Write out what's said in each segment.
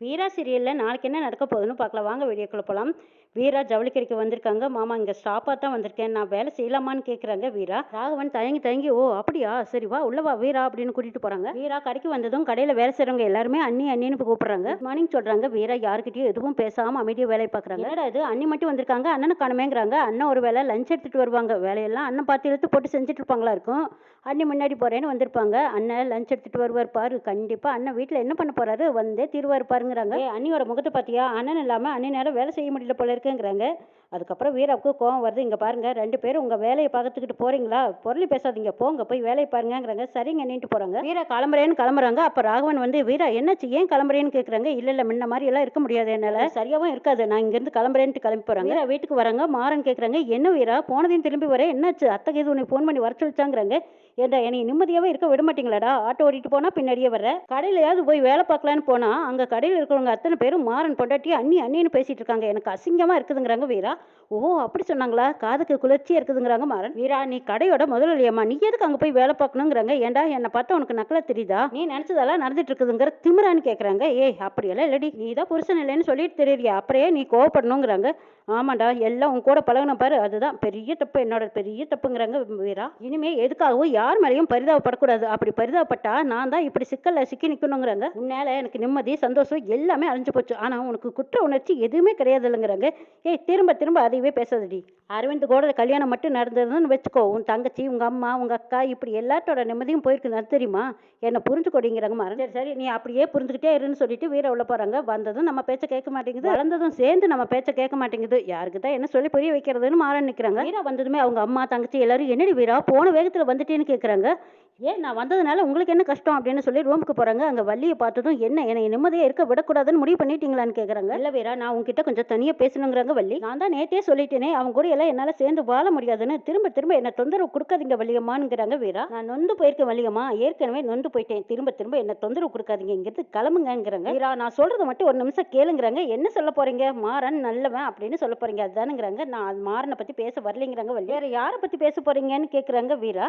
வீரா சீரியலில் நாளைக்கு என்ன நடக்க போகுதுன்னு பார்க்கலாம். வாங்க வீடியோக்குள்ளே போகலாம் வீரா ஜவுளி கடைக்கு வந்திருக்காங்க. மாமா இங்கே ஸ்டாப்பாக தான் வந்திருக்கேன். நான் வேலை செய்யலாமான்னு கேட்குறாங்க வீரா. ராகவன் தயங்கி தயங்கி ஓ அப்படியா? சரி வா உள்ள வா வீரா அப்படின்னு கூட்டிட்டு போறாங்க. வீரா கடைக்கு வந்ததும் கடையில் வேலை செய்கிறவங்க எல்லாருமே அண்ணி அண்ணின்னு கூப்பிடுறாங்க. மார்னிங் சொல்றாங்க. வீரா யாருக்கிட்டயும் எதுவும் பேசாம அமைதியாக வேலையை பார்க்குறாங்க என்னடா இது? அண்ணி மட்டும் வந்திருக்காங்க? அண்ணனை காணுமேங்கிறாங்க. அண்ணன் ஒரு வேலை லஞ்ச் எடுத்துட்டு வருவாங்க. வேலையெல்லாம் அண்ணன் பார்த்து இழுத்து போட்டு செஞ்சுட்டு இருப்பாங்களா இருக்கும். அண்ணி முன்னாடி போறேன்னு வந்திருப்பாங்க. அண்ணன் லஞ்ச் எடுத்துட்டு வருவார் பாரு. கண்டிப்பா அண்ணன் வீட்டில் என்ன பண்ண போறாரு? வந்தே தீர்வார் பாருங்கிறாங்க. அண்ணியோட முகத்தை பார்த்தியா? அண்ணன் இல்லாம அண்ணி நேரம் வேலை செய்ய முடியல போல இருக்கேங்கிறாங்க. அதுக்கப்புறம் வீராவுக்கு கோவம் வருது. இங்கே பாருங்க ரெண்டு பேரும் உங்கள் வேலையை பார்த்துக்கிட்டு போறீங்களா? பொருளி பேசாதீங்க. போங்க போய் வேலையை பாருங்கங்கிறாங்க. சரிங்க நின்றுட்டு போகிறாங்க வீரா கிளம்புறேன்னு கிளம்புறாங்க. அப்போ ராகவன் வந்து வீரா என்னாச்சு? ஏன் கிளம்புறேன்னு கேட்குறாங்க இல்லை இல்லை முன்ன மாதிரி எல்லாம் இருக்க முடியாது என்னால். சரியாகவும் இருக்காது. நான் இங்கேருந்து கிளம்புறேன்ட்டு கிளம்பி போகிறாங்க வீரா வீட்டுக்கு வராங்க. மாறன் கேட்குறாங்க என்ன வீரா? போனதையும் திரும்பி வரேன் என்னாச்சு? அத்தகைய இது உன்னை ஃபோன் பண்ணி வர சொல்லிச்சாங்கிறாங்க ஏண்டா என்னை நிம்மதியாகவே இருக்க விட மாட்டீங்களாடா? ஆட்டோ ஓட்டிட்டு போனால் பின்னாடியே வர கடையிலையாவது போய் வேலை பார்க்கலான்னு போனால் அங்கே கடையில் இருக்கிறவங்க அத்தனை பேரும் மாறன் பொண்டாட்டி அண்ணி அண்ணின்னு பேசிகிட்டு இருக்காங்க. எனக்கு அசிங்கமாக அசிங்கமா இருக்குதுங்கிறாங்க வீரா. ஓ அப்படி சொன்னாங்களா? காதுக்கு குளிர்ச்சியாக இருக்குதுங்கிறாங்க மாறன். வீரா நீ கடையோட முதலாளியம்மா நீ எதுக்கு அங்கே போய் வேலை பார்க்கணுங்கிறாங்க? ஏண்டா என்னை பார்த்தா உனக்கு நக்கலா தெரியுதா? நீ நினச்சதெல்லாம் நடந்துட்டு இருக்குதுங்கிற திமிரான்னு கேட்குறாங்க ஏய் அப்படியெல்லாம் இல்லடி. நீ தான் புருஷன் இல்லைன்னு சொல்லிட்டு தெரியறியா அப்படியே நீ கோவப்படணுங்கிறாங்க. ஆமாண்டா எல்லாம் உன் கூட பழகின பாரு. அதுதான் பெரிய தப்பு என்னோட பெரிய தப்புங்கிறாங்க வீரா. இனிமே எதுக்காகவும் யார் மேலேயும் பரிதாபப்படக்கூடாது. அப்படி பரிதாபப்பட்டா நான் தான் இப்படி சிக்கல்ல சிக்கி நிற்கணுங்கிறாங்க உன்னால எனக்கு நிம்மதி சந்தோஷம் எல்லாமே அழிஞ்சு போச்சு. ஆனால் உனக்கு குற்ற உணர்ச்சி எதுவுமே கிடையாது இல்லைங்கிறாங்க ஏய் திரும்ப திரும்ப அதையவே பேசாதடி. அரவிந்த் கூட கல்யாணம் மட்டும் நடந்ததுன்னு வச்சுக்கோ. உன் தங்கச்சி உங்க அம்மா உங்க அக்கா இப்படி எல்லாத்தோட நிம்மதியும் போயிருக்கு அது தெரியுமா? என்னை புரிஞ்சுக்கொடிங்கிறாங்க மரம் சரி சரி நீ அப்படியே புரிஞ்சுக்கிட்டே இருன்னு சொல்லிட்டு வீர உள்ள போறாங்க. வந்ததும் நம்ம பேச்ச கேட்க மாட்டேங்குது. வளர்ந்ததும் சேர்ந்து நம்ம பேச்ச கேட்க மாட்டேங்குது. யாருக்கு தான் என்ன சொல்லி புரிய வைக்கிறதுன்னு மாற நிற்கிறாங்க வீரா வந்ததுமே அவங்க அம்மா தங்கச்சி எல்லாரும் என்னடி வீரா போன வேகத்துல வந்துட்டேன்னு கேட்குறாங்க ஏன் நான் வந்ததுனால உங்களுக்கு என்ன கஷ்டம் அப்படின்னு சொல்லி ரூமுக்கு போறாங்க. அங்க வள்ளியை பார்த்ததும் என்ன என்னை நிம்மதியா இருக்க விடக்கூடாதுன்னு முடிவு பண்ணிட்டீங்களான்னு கேக்குறாங்க. இல்ல வீரா நான் உங்ககிட்ட கொஞ்சம் தனியா பேசணுங்கிறாங்க வள்ளி. நான் தான் நேத்தே சொல்லிட்டேனே அவங்க கூட எல்லாம் என்னால சேர்ந்து வாழ முடியாதுன்னு திரும்ப திரும்ப என்ன தொந்தரவு கொடுக்காதீங்க வள்ளியம்மானுங்கிறாங்க வீரா. நான் நொந்து போயிருக்கேன் வள்ளியம்மா ஏற்கனவே நொந்து போயிட்டேன். திரும்ப திரும்ப என்ன தொந்தரவு கொடுக்காதீங்க இங்கிருந்து கிளம்புங்கங்கிறாங்க. வீரா நான் சொல்றத மட்டும் ஒரு நிமிஷம் கேளுங்கிறாங்க. என்ன சொல்ல போறீங்க? மாறன் நல்லவன் அப்படின்னு சொல்ல போறீங்க அதுதானுங்கிறாங்க. நான் மாறனை பத்தி பேச வரலைங்கிறாங்க வள்ளி. வேற யாரை பத்தி பேச போறீங்கன்னு கேக்குறாங்க வீரா.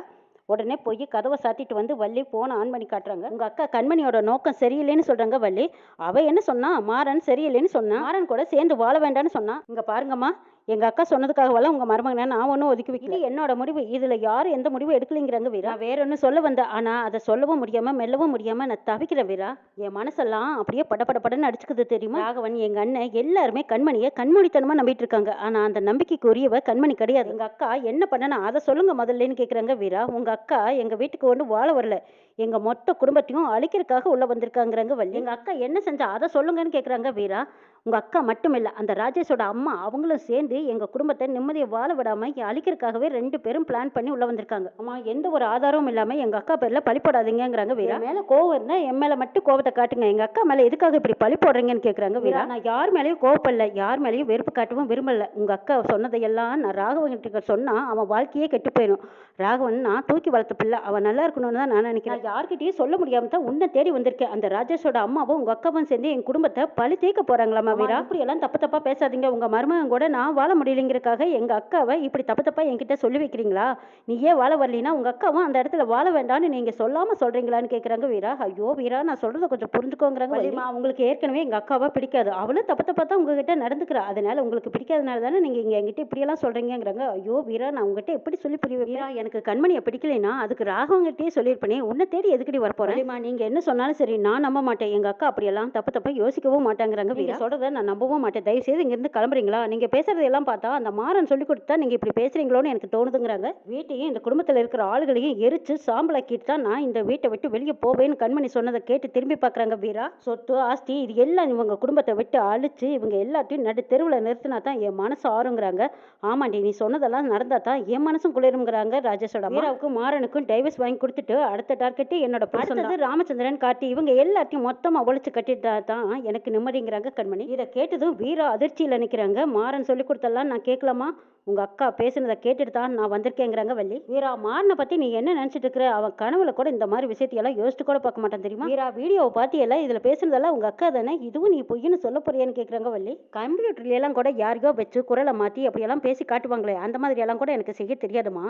உடனே போய் கதவை சாத்திட்டு வந்து வள்ளி போன ஆன் பண்ணி காட்டுறாங்க. உங்க அக்கா கண்மணியோட நோக்கம் சரியில்லைன்னு சொல்றாங்க வள்ளி. அவ என்ன சொன்னா? மாறன் சரியில்லைன்னு சொன்னா. மாறன் கூட சேர்ந்து வாழ வேண்டாம்னு சொன்னா. இங்க பாருங்கம்மா எங்க அக்கா சொன்னதுக்காகவெல்லாம் உங்க மருமகனை நான் ஒன்றும் ஒதுக்கி வைக்கல. என்னோட முடிவு. இதுல யாரும் எந்த முடிவும் எடுக்கலைங்கிறாங்க வீரா. வேற ஒன்று சொல்ல வந்தேன். ஆனா அதை சொல்லவும் முடியாம மெல்லவும் முடியாம நான் தவிக்கிறேன் வீரா. என் மனசெல்லாம் அப்படியே பட பட படன்னு அடிச்சுக்குது தெரியுமா? ராகவன் எங்க அண்ணன் எல்லாருமே கண்மணியை கண்மூடித்தனமா நம்பிட்டு இருக்காங்க. ஆனா அந்த நம்பிக்கைக்கு உரியவ கண்மணி கிடையாது. எங்க அக்கா என்ன பண்ணனா அதை சொல்லுங்க முதல்லன்னு கேக்குறாங்க வீரா. உங்க அக்கா எங்க வீட்டுக்கு ஒன்று வாழ வரல. எங்க மொத்த குடும்பத்தையும் அழிக்கிறதுக்காக உள்ள வந்திருக்காங்கிறாங்க வள்ளி. எங்க அக்கா என்ன செஞ்சா அதை சொல்லுங்கன்னு கேக்குறாங்க வீரா. உங்க அக்கா மட்டும் இல்ல அந்த ராஜேஷோட அம்மா அவங்களும் சேர்ந்து எங்க குடும்பத்தை நிம்மதியை வாழ விடாம அழிக்கிறதுக்காகவே ரெண்டு பேரும் பிளான் பண்ணி உள்ள வந்திருக்காங்க. அம்மா எந்த ஒரு ஆதாரமும் இல்லாம எங்க அக்கா பேர்ல பழி போடாதீங்கங்கிறாங்க வீரா. மேல கோவம் இருந்தா என் மேல மட்டும் கோவத்தை காட்டுங்க. எங்க அக்கா மேல எதுக்காக இப்படி பழி போடுறீங்கன்னு கேக்குறாங்க வீரா. நான் யார் மேலயும் கோவப்படல யார் மேலயும் வெறுப்பு காட்டவும் விரும்பல. உங்க அக்கா சொன்னதையெல்லாம் நான் ராகவன் கிட்ட சொன்னா அவன் வாழ்க்கையே கெட்டு போயிடும் ராகவன் நான் தூக்கி வளர்த்த பிள்ளை. அவன் நல்லா இருக்கணும்னு தான் நான் நினைக்கிறேன். நான் யார்கிட்டயும் சொல்ல முடியாம தான் உன்னை தேடி வந்திருக்கேன். அந்த ராஜேஷோட அம்மாவும் உங்க அக்காவும் சேர்ந்து என் குடும்பத்தை பழி தேய்க்க போறாங்களாமா வீரா அப்படி எல்லாம் தப்பு தப்பா பேசாதீங்க. உங்க மருமகன் கூட நான் வாழ முடியலைங்கிறக்காக எங்க அக்காவை இப்படி தப்பு தப்பா என்கிட்ட சொல்லி வைக்கிறீங்களா? நீ ஏன் வாழ வரலைன்னா உங்க அக்காவும் அந்த இடத்துல வாழ வேண்டாம்னு நீங்க சொல்லாம சொல்றீங்களான்னு கேக்குறாங்க வீரா. ஐயோ வீரா நான் சொல்றத கொஞ்சம் புரிஞ்சுக்கோங்கிறாங்க உங்களுக்கு ஏற்கனவே எங்க அக்காவை பிடிக்காது. அவளும் தப்பு தப்பா தான் உங்ககிட்ட நடந்துக்கிறா. அதனால உங்களுக்கு பிடிக்காதனால தானே நீங்க இங்க என்கிட்ட இப்படி எல்லாம் சொல்றீங்கங்கிறாங்க. ஐயோ வீரா நான் உங்ககிட்ட எப்படி சொல்லி புரிய வீரா எனக்கு கண்மணியை பிடிக்கலைன்னா அதுக்கு ராகவங்கிட்டே சொல்லியிருப்பேனே. உன்னை தேடி எதுக்கடி வரப்போறேன்? நீங்க என்ன சொன்னாலும் சரி நான் நம்ப மாட்டேன். எங்க அக்கா அப்படியெல்லாம் தப்பு தப்பா யோசிக்கவும் மாட்டாங்கிறாங்க வீரா. சொல்றத நான் நம்பவும் மாட்டேன். தயவு செய்து கிளம்புறீங்களா? நீங்கள் பேசுகிறது எல்லாம் பார்த்தா அந்த மாறன் சொல்லி கொடுத்தா நீங்கள் இப்படி பேசுகிறீங்களோன்னு எனக்கு தோணுதுங்கிறாங்க. வீட்டையும் இந்த குடும்பத்தில் இருக்கிற ஆளுகளையும் எரிச்சு சாம்பலாக்கிட்டு தான் நான் இந்த வீட்டை விட்டு வெளியே போவேன்னு கண்மணி சொன்னதை கேட்டு திரும்பி பார்க்குறாங்க வீரா. சொத்து ஆஸ்தி இது எல்லாம் இவங்க குடும்பத்தை விட்டு அழிச்சு இவங்க எல்லாத்தையும் நடு தெருவில் நிறுத்தினா தான் என் மனசு ஆறுங்கிறாங்க. ஆமாண்டி நீ சொன்னதெல்லாம் நடந்தா தான் என் மனசும் குளிருங்கிறாங்க ராஜேஷோட வீராவுக்கும் மாறனுக்கும் டைவர்ஸ் வாங்கி கொடுத்துட்டு அடுத்த டார்கெட்டு என்னோட அடுத்தது ராமச்சந்திரன் கார்த்தி இவங்க எல்லாத்தையும் மொத்தமாக ஒழிச்சு கட்டிட்டா தான் எனக்கு நிம்மதிங்கிறாங்க கண்மணி. இதை கேட்டதும் வீரா அதிர்ச்சியில் நிற்கிறாங்க மாறன் சொல்லி கொடுத்தலாம் நான் கேட்கலாமா? உங்கள் அக்கா பேசுனதை கேட்டுட்டு தான் நான் வந்திருக்கேங்கிறாங்க வள்ளி. வீரா மாறனை பற்றி நீ என்ன நினச்சிட்டு இருக்கிற? அவன் கனவுல கூட இந்த மாதிரி விஷயத்தையெல்லாம் யோசிச்சு கூட பார்க்க மாட்டான் தெரியுமா? வீரா வீடியோவை பார்த்தியெல்லாம் இதில் பேசுனதெல்லாம் உங்கள் அக்கா தானே? இதுவும் நீ பொய்ன்னு சொல்ல போறியான்னு கேட்குறாங்க வள்ளி. கம்ப்யூட்டர்ல எல்லாம் கூட யாரையோ வச்சு குரலை மாற்றி அப்படியெல்லாம் பேசி காட்டுவாங்களே அந்த மாதிரி எல்லாம் கூட எனக்கு செய்ய தெரியாதுமா?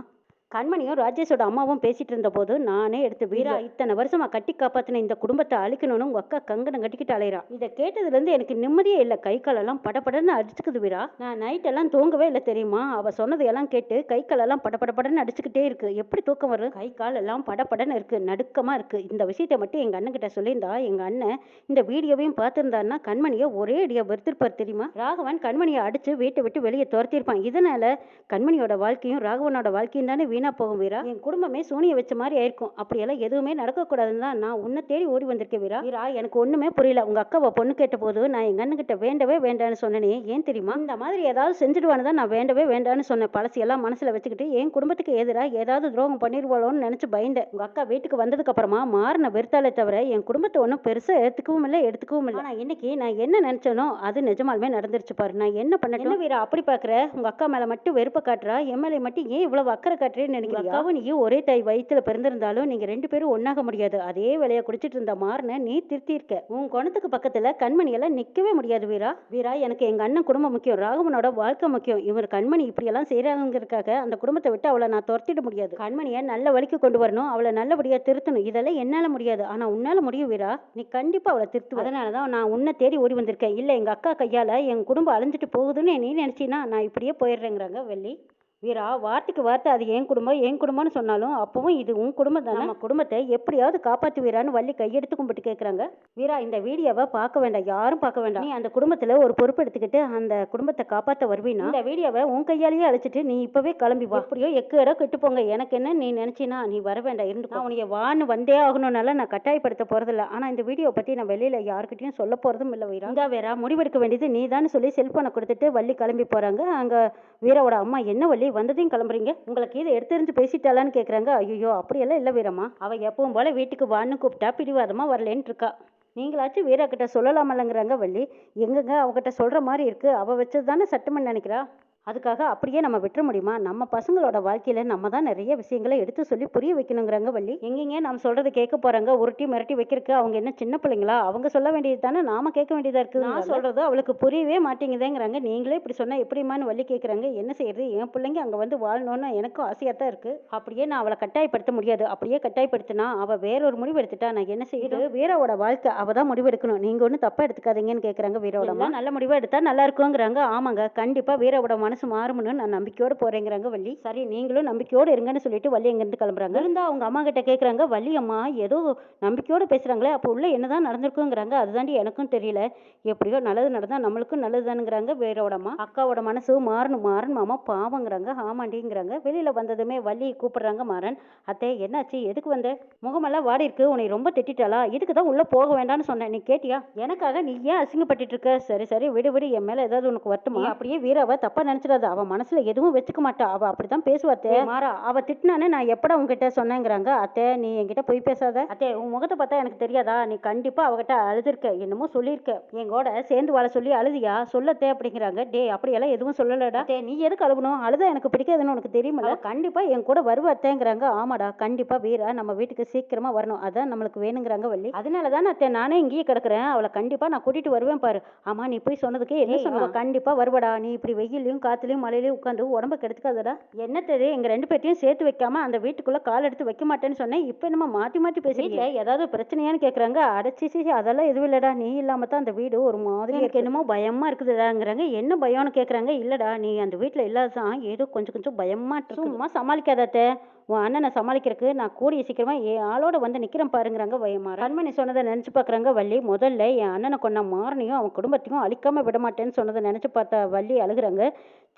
கண்மணியும் ராஜேஷோட அம்மாவும் பேசிட்டு இருந்தபோது நானே எடுத்து வீரா இத்தனை வருஷமா கட்டி காப்பாத்தின இந்த குடும்பத்தை அழிக்கணும்னு உங்க அக்கா கங்கணம் கட்டிக்கிட்டு அலையிறா. இதை கேட்டதுல இருந்து எனக்கு நிம்மதியே இல்லை. கை காலெல்லாம் படபடன்னு அடிச்சுக்குது வீரா. நான் நைட் எல்லாம் தூங்கவே இல்லை தெரியுமா? அவ சொன்னது எல்லாம் கேட்டு கை காலெல்லாம் படபடபடன்னு அடிச்சுக்கிட்டே இருக்கு. எப்படி தூக்கம் வரும்? கை கால் எல்லாம் படபடன்னு இருக்கு. நடுக்கமா இருக்கு. இந்த விஷயத்தை மட்டும் எங்க அண்ணன் கிட்ட சொல்லியிருந்தா எங்க அண்ணன் இந்த வீடியோவையும் பார்த்திருந்தாருன்னா கண்மணியை ஒரே அடியா வெறுத்திருப்பார் தெரியுமா? ராகவன் கண்மணியை அடிச்சு வீட்டை விட்டு வெளியே துரத்திருப்பான் இதனால கண்மணியோட வாழ்க்கையும் ராகவனோட வாழ்க்கையும் தானே வீணா போகும் வீரா. என் குடும்பமே சூனிய வச்ச மாதிரி ஆயிருக்கும். அப்படியெல்லாம் எதுவுமே நடக்கக்கூடாதுன்னு தான் நான் உன்னை தேடி ஓடி வந்திருக்கேன் வீரா. வீரா எனக்கு ஒண்ணுமே புரியல. உங்க அக்காவை பொண்ணு கேட்ட போது நான் எங்க அண்ணன் கிட்ட வேண்டவே வேண்டான்னு சொன்னேனே. ஏன் தெரியுமா? இந்த மாதிரி ஏதாவது செஞ்சுடுவான்னு தான் நான் வேண்டவே வேண்டான்னு சொன்னேன். பழசையெல்லாம் மனசுல வச்சுக்கிட்டு என் குடும்பத்துக்கு எதிரா ஏதாவது துரோகம் பண்ணிடுவாளோன்னு நினைச்சு பயந்தேன். உங்க அக்கா வீட்டுக்கு வந்ததுக்கு அப்புறமா மாறின வெறுத்தாலே தவிர என் குடும்பத்தை ஒன்றும் பெருசா எடுத்துக்கவும் இல்லை எடுத்துக்கவும் இல்லை. ஆனா இன்னைக்கு நான் என்ன நினைச்சேனோ அது நிஜமாலுமே நடந்துருச்சு பாரு. நான் என்ன பண்ண வீரா அப்படி பாக்குற? உங்க அக்கா மேல மட்டும் வெறுப்ப காட்டுறா? மேல மட்டும் ஏன் இவ்வளவு அக்கறை காட்டுறேன்னு நினைக்கிறீங்க அக்காவும் ஒரே தாய் வயிற்றுல பிறந்திருந்தாலும் நீங்க ரெண்டு பேரும் ஒன்றாக முடியாது. அதே வேலையை குடிச்சிட்டு இருந்த மாறின நீ திருத்தி இருக்க. உன் குணத்துக்கு பக்கத்துல கண்மணியெல்லாம் நிற்கவே நிக்கவே முடியாது வீரா. வீரா எனக்கு எங்க அண்ணன் குடும்பம் முக்கியம் ராகவனோட வாழ்க்கை முக்கியம். இவர் கண்மணி இப்படி எல்லாம் செய்யறாங்கிறதுக்காக அந்த குடும்பத்தை விட்டு அவளை நான் துரத்திட முடியாது. கண்மணியை நல்ல வழிக்கு கொண்டு வரணும் அவளை நல்லபடியா திருத்தணும். இதெல்லாம் என்னால முடியாது. ஆனா உன்னால முடியும் வீரா. நீ கண்டிப்பா அவளை திருத்து அதனால தான் நான் உன்னை தேடி ஓடி வந்திருக்கேன். இல்ல எங்க அக்கா கையால என் குடும்பம் அழிஞ்சிட்டு போகுதுன்னு நீ நினைச்சினா நான் இப்படியே போயிடுறேங்கிறாங்க வெள்ளி. வீரா வார்த்தைக்கு வார்த்தை அது என் குடும்பம் என் குடும்பம்னு சொன்னாலும் அப்பவும் இது உன் குடும்பம் தானே? நம்ம குடும்பத்தை எப்படியாவது காப்பாத்து வீரான்னு வள்ளி கையெடுத்து கும்பிட்டு கேட்குறாங்க வீரா இந்த வீடியோவை பார்க்க வேண்டாம் யாரும் பார்க்க வேண்டாம். நீ அந்த குடும்பத்துல ஒரு பொறுப்பு எடுத்துக்கிட்டு அந்த குடும்பத்தை காப்பாத்த வருவீனா? இந்த வீடியோவை உன் கையாலேயே அழைச்சிட்டு நீ இப்பவே கிளம்பி வா. எப்படியோ எக்கு இடம் கெட்டு போங்க. எனக்கு என்ன நீ நினைச்சினா நீ வர வேண்டாம் இருந்து நான் உனைய வான்னு வந்தே ஆகணும்னால நான் கட்டாயப்படுத்த போறதில்ல. ஆனா இந்த வீடியோ பத்தி நான் வெளியில யாருக்கிட்டையும் சொல்ல போறதும் இல்லை வீரா. இந்த வேறா முடிவெடுக்க வேண்டியது நீ சொல்லி செல்போனை கொடுத்துட்டு வள்ளி கிளம்பி போறாங்க. அங்க வீராவோட அம்மா என்ன வள்ளி வந்ததையும் கிளம்புறீங்க. உங்களுக்கு இதை எடுத்தெறிஞ்சு பேசிட்டாளான்னு கேட்குறாங்க ஐயோ அப்படியெல்லாம் இல்லை வீரம்மா. அவள் எப்பவும் போல வீட்டுக்கு வான்னு கூப்பிட்டா பிடிவாதமாக வரலேன்னு இருக்கா. நீங்களாச்சும் வீரா கிட்ட சொல்லலாமல்லங்கிறாங்க வள்ளி. எங்கங்க அவகிட்ட சொல்கிற மாதிரி இருக்கு. அவள் வச்சது தானே சட்டம்னு நினைக்கிறா? அதுக்காக அப்படியே நம்ம விட்டுற முடியுமா? நம்ம பசங்களோட வாழ்க்கையில நம்ம தான் நிறைய விஷயங்களை எடுத்து சொல்லி புரிய வைக்கணுங்கிறாங்க வள்ளி. எங்கெங்க நம்ம சொல்றது கேட்க போறாங்க? உருட்டி மிரட்டி வைக்கிறதுக்கு அவங்க என்ன சின்ன பிள்ளைங்களா? அவங்க சொல்ல வேண்டியது தானே? நாம கேட்க வேண்டியதா இருக்கு நான் சொல்றது அவளுக்கு புரியவே மாட்டேங்குதேங்கிறாங்க. நீங்களே இப்படி சொன்னா எப்படிமான்னு வள்ளி கேட்குறாங்க என்ன செய்யறது? என் பிள்ளைங்க அங்க வந்து வாழணும்னு எனக்கும் ஆசையா தான் இருக்கு. அப்படியே நான் அவளை கட்டாயப்படுத்த முடியாது. அப்படியே கட்டாயப்படுத்தினா அவ வேறொரு முடிவு எடுத்துட்டா நான் என்ன செய்யுது வீராவோட வாழ்க்கை அவ தான் முடிவு எடுக்கணும். நீங்க ஒன்றும் தப்பா எடுத்துக்காதீங்கன்னு கேட்குறாங்க அம்மா. நல்ல முடிவு எடுத்தா நல்லா இருக்குங்கிறாங்க. ஆமாங்க. கண்டிப்பா வீராவோட மனசு மாறும்னு நான் நம்பிக்கையோட போறேங்கிறாங்க வள்ளி. சரி நீங்களும் நம்பிக்கையோட இருங்கன்னு சொல்லிட்டு வள்ளி எங்கிருந்து கிளம்புறாங்க? இருந்தா அவங்க அம்மா கிட்ட கேக்குறாங்க வள்ளி அம்மா ஏதோ நம்பிக்கையோட பேசுறாங்களே அப்போ உள்ள என்னதான் நடந்திருக்குங்கிறாங்க அதுதாண்டி எனக்கும் தெரியல. எப்படியோ நல்லது நடந்தா நம்மளுக்கும் நல்லதுதானுங்கிறாங்க வேறோட அம்மா. அக்காவோட மனசு மாறணும் மாறன் மாமா பாவங்கிறாங்க ஆமாண்டிங்கிறாங்க. வெளியில வந்ததுமே வள்ளி கூப்பிடுறாங்க மாறன். அத்தை என்னாச்சு? எதுக்கு வந்த? முகமெல்லாம் வாடி இருக்கு உன்னை ரொம்ப திட்டிட்டாளா? இதுக்கு தான் உள்ள போக வேண்டாம்னு சொன்னேன். நீ கேட்டியா? எனக்காக நீ ஏன் அசிங்கப்பட்டுட்டு இருக்க? சரி சரி விடு விடு என் மேல ஏதாவது உனக்கு வருத்தமா? அப்படியே வீராவை தப்பா நினைச்சிடாத அவ மனசுல எதுவும் வச்சுக்க மாட்டா. அவ அப்படிதான் பேசுவாத்தே மாறா. அவ திட்டினானே நான் எப்படா உங்ககிட்ட சொன்னேங்கிறாங்க. அத்தை நீ என்கிட்ட போய் பேசாத. அத்தை உன் முகத்தை பார்த்தா எனக்கு தெரியாதா? நீ கண்டிப்பா அவகிட்ட அழுதுருக்க. என்னமோ சொல்லியிருக்க. என் கூட சேர்ந்து வாழ சொல்லி அழுதியா? சொல்லத்தே அப்படிங்கிறாங்க. டே அப்படியெல்லாம் எதுவும் சொல்லலடா. அத்தை நீ எதுக்கு அழுகணும்? அழுதா எனக்கு பிடிக்காதுன்னு உனக்கு தெரியுமில்ல? கண்டிப்பா என் கூட வருவாத்தேங்கிறாங்க ஆமாடா கண்டிப்பா வீரா நம்ம வீட்டுக்கு சீக்கிரமா வரணும். அதான் நம்மளுக்கு வேணுங்கிறாங்க வள்ளி. அதனால தான் அத்தை நானே இங்கேயே கிடக்குறேன். அவளை கண்டிப்பா நான் கூட்டிட்டு வருவேன் பாரு. ஆமா நீ போய் சொன்னதுக்கு என்ன சொன்ன? கண்டிப்பா வருவடா. நீ இப்படி வெயிலையும் காத்துலயும் மழையிலயும் உட்காந்து உடம்ப கெடுத்துக்காதடா. என்ன தெரியும் எங்க ரெண்டு பேர்த்தையும் சேர்த்து வைக்காம அந்த வீட்டுக்குள்ள கால் எடுத்து வைக்க மாட்டேன்னு சொன்னேன். இப்போ என்னமோ மாத்தி மாத்தி பேசுறீங்க? ஏதாவது பிரச்சனையான்னு கேக்குறாங்க. அடைச்சி சி அதெல்லாம் எதுவும் இல்லடா. நீ இல்லாம தான் அந்த வீடு ஒரு மாதிரி எனக்கு என்னமோ பயமா இருக்குதுடாங்கிறாங்க. என்ன பயம்னு கேக்குறாங்க? இல்லடா நீ அந்த வீட்டுல இல்லாதான் ஏதோ கொஞ்சம் கொஞ்சம் பயமா இருக்கு. சும்மா சமாளிக்காதத்த உன் அண்ணனை சமாளிக்கிறதுக்கு நான் கூடிய சீக்கிரமா என் ஆளோட வந்து நிக்கிறேன் பாருங்கிறாங்க பயமாற கண்மணி சொன்னதை நினைச்சு பாக்குறாங்க வள்ளி. முதல்ல என் அண்ணனை கொண்ட மாறனையும் அவன் குடும்பத்தையும் அழிக்காம விட மாட்டேன்னு சொன்னதை நினைச்சு பார்த்த வள்ளி அழுகுறாங்க.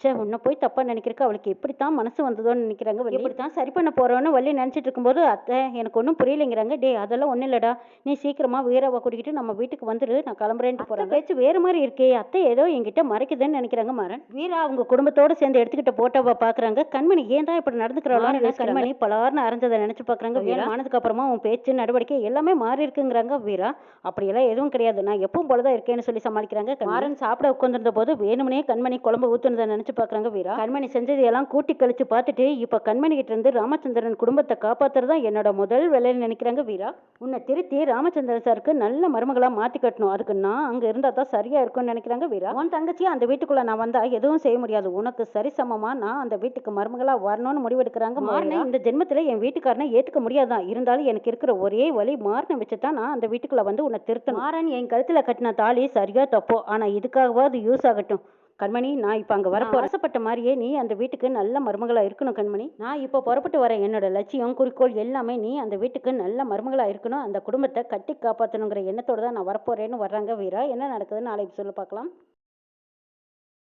ச்சே உன்னை போய் தப்பா நினைக்கிறக்கு அவளுக்கு எப்படித்தான் மனசு வந்ததோன்னு நினைக்கிறாங்க வள்ளி. இப்படித்தான் சரி பண்ண போறோன்னு வள்ளி நினைச்சிட்டு இருக்கும்போது அத்தை எனக்கு ஒன்றும் புரியலைங்கிறாங்க. டே அதெல்லாம் ஒன்றும் இல்லடா. நீ சீக்கிரமா வீராவை கூட்டிக்கிட்டு நம்ம வீட்டுக்கு வந்துரு. நான் கிளம்புறேன்ட்டு போறாங்க. பேச்சு வேறு மாதிரி இருக்கே. அத்தை ஏதோ என்கிட்ட மறைக்குதுன்னு நினைக்கிறாங்க மாறன். வீரா அவங்க குடும்பத்தோட சேர்ந்து எடுத்துக்கிட்ட போட்டோவை பாக்குறாங்க கண்மணி ஏன் தான் இப்படி நடந்துக்கிறாளோன்னு கண்மணி கண்மணி பலார்னு அரைஞ்சதை நினைச்சு பாக்குறாங்க வீரா. ஆனதுக்கு அப்புறமா உன் பேச்சு நடவடிக்கை எல்லாமே மாறி இருக்குங்கிறாங்க வீரா. அப்படியெல்லாம் எதுவும் கிடையாது. நான் எப்பவும் போலதான் இருக்கேன்னு சொல்லி சமாளிக்கிறாங்க மாறன் சாப்பிட உட்கார்ந்திருந்த போது வேணும்னே கண்மணி குழம்பு ஊத்துனதை நினைச்சு பாக்குறாங்க வீரா. கண்மணி செஞ்சது எல்லாம் கூட்டி கழிச்சு பார்த்துட்டு இப்ப கண்மணி கிட்ட இருந்து ராமச்சந்திரன் குடும்பத்தை காப்பாத்துறது தான் என்னோட முதல் வேலைன்னு நினைக்கிறாங்க வீரா. உன்னை திருத்தி ராமச்சந்திரன் சாருக்கு நல்ல மருமகளா மாத்தி கட்டணும். அதுக்கு நான் அங்க இருந்தா தான் சரியா இருக்கும்னு நினைக்கிறாங்க வீரா. உன் தங்கச்சி அந்த வீட்டுக்குள்ள நான் வந்தா எதுவும் செய்ய முடியாது. உனக்கு சரிசமமா நான் அந்த வீட்டுக்கு மருமகளா வரணும்னு முடிவெடுக்கிறாங்க மாறின. இந்த ஜென்மத்துல என் வீட்டுக்காரனை ஏத்துக்க முடியாதான் இருந்தாலும் எனக்கு இருக்கிற ஒரே வழி மாறின வச்சு தான் நான் அந்த வீட்டுக்குள்ள வந்து உன்னை திருத்தணும். மாறன் என் கழுத்துல கட்டின தாலி சரியா தப்போ? ஆனா இதுக்காகவாது யூஸ் ஆகட்டும். கண்மணி நான் இப்போ அங்கே வரப்போ அரசப்பட்ட மாதிரியே நீ அந்த வீட்டுக்கு நல்ல மருமகளா இருக்கணும் கண்மணி. நான் இப்போ புறப்பட்டு வரேன். என்னோட லட்சியம் குறிக்கோள் எல்லாமே நீ அந்த வீட்டுக்கு நல்ல மருமகளா இருக்கணும். அந்த குடும்பத்தை கட்டி காப்பாற்றணுங்கிற எண்ணத்தோட தான் நான் வரப்போறேன்னு வர்றாங்க வீரா. என்ன நடக்குதுன்னு நாளைக்கு சொல்லி பார்க்கலாம்